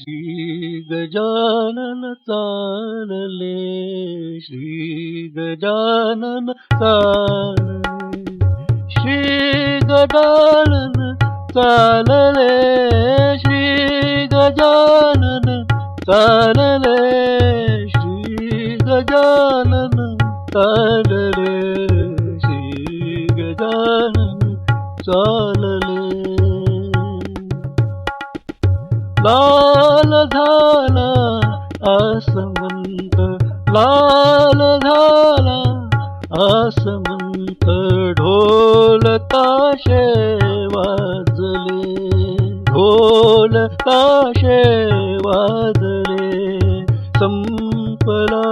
श्रीगजानन तानले श्री गजानन तान श्री गजाने श्री गजाने श्री लाल झाला आसमंत लाल झाला आसमंत ढोल ताशे वाजले ढोल ताशे वाजले संपला.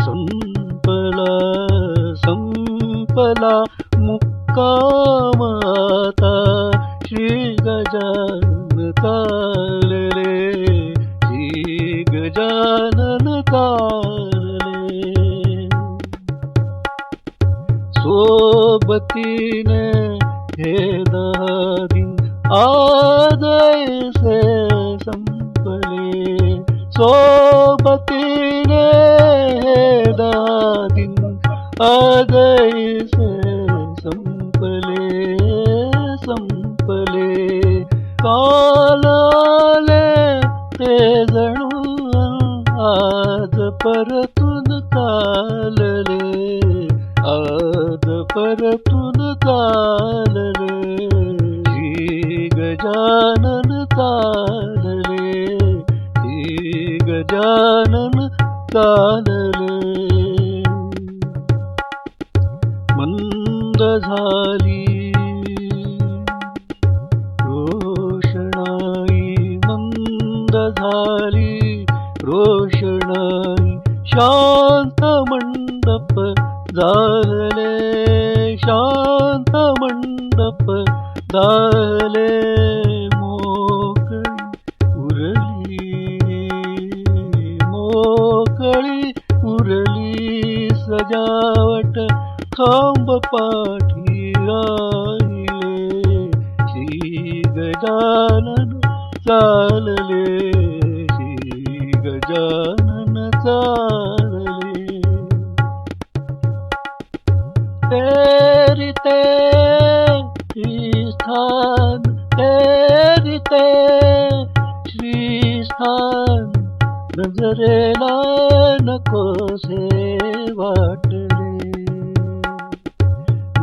संपला संपला मुक्का माता श्री गजानन तारले श्री गजानन तारले सोबतीने हे दहा दिन आज संपले। सोबतीने हे दहा दिन आज जणू आज परतून परतून चालले श्री गजानन चालले श्री गजानन चालले मंद झाली झाली. रोषणाई शांत मंडप झाले. शांत मंडप झाले. सजावट खांब पाठी राहिले. श्री गजानन चालले श्री गजानन चालले तेरी ते श्री स्थान तेरी ते श्री स्थान नजरेला नकोसे वाटले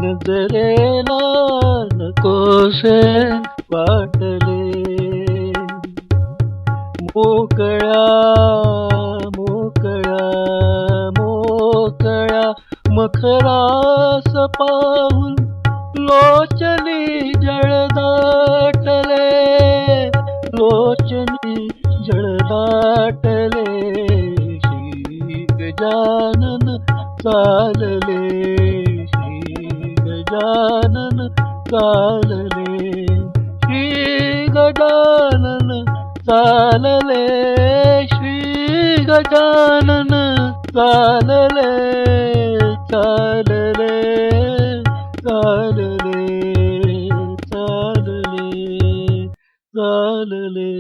नजरेला नकोसे वाटले मोकळ्या मखरास पाहून लोचनी जळदाटले लोचनी जळदाटले श्री गजानन चालले. श्री गजानन चालले. श्री गजानन चालले. श्री गजानन चालले. la